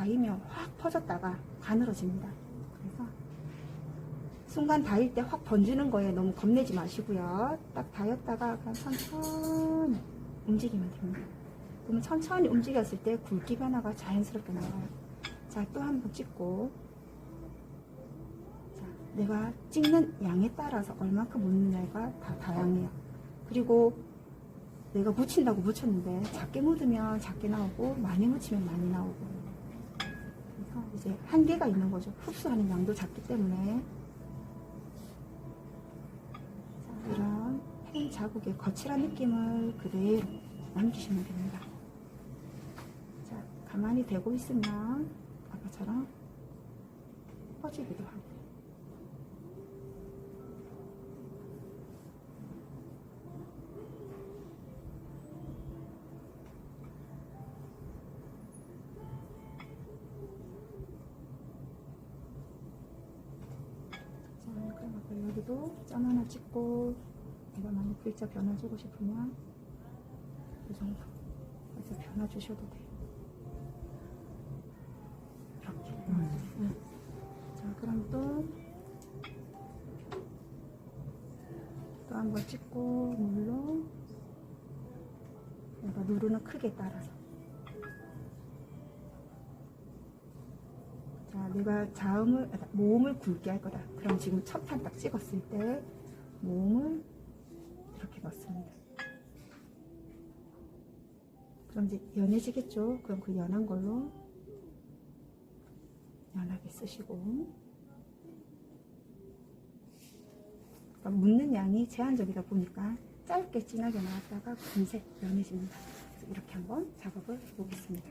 닿으면 확 퍼졌다가 가늘어집니다. 그래서 순간 닿을 때확 번지는 거에 너무 겁내지 마시고요. 딱 닿였다가 그냥 천천히 움직이면 됩니다. 그러면 천천히 움직였을 때 굵기 변화가 자연스럽게 나와요. 자, 또 한 번 찍고. 자, 내가 찍는 양에 따라서 얼만큼 묻느냐가 다 다양해요. 그리고 내가 묻힌다고 묻혔는데 작게 묻으면 작게 나오고 많이 묻히면 많이 나오고 이제 한계가 있는 거죠. 흡수하는 양도 작기 때문에 자, 이런 펜 자국의 거칠한 느낌을 그대로 남기시면 됩니다. 자, 가만히 대고 있으면 아까처럼 퍼지기도 하고 자, 그럼 여기도 점 하나 찍고 내가 많이 글자 변화 주고 싶으면 이 정도 이제 변화 주셔도 돼요. 이렇게. 네. 자, 그럼 또 또 한 번 찍고 물로 내가 누르는 크기에 따라서 자, 내가 자음을, 아, 모음을 굵게 할 거다. 그럼 지금 첫 판 딱 찍었을 때 모음을 이렇게 넣습니다. 그럼 이제 연해지겠죠? 그럼 그 연한 걸로 연하게 쓰시고. 묻는 양이 제한적이다 보니까 짧게 진하게 나왔다가 금세 연해집니다. 이렇게 한번 작업을 해보겠습니다.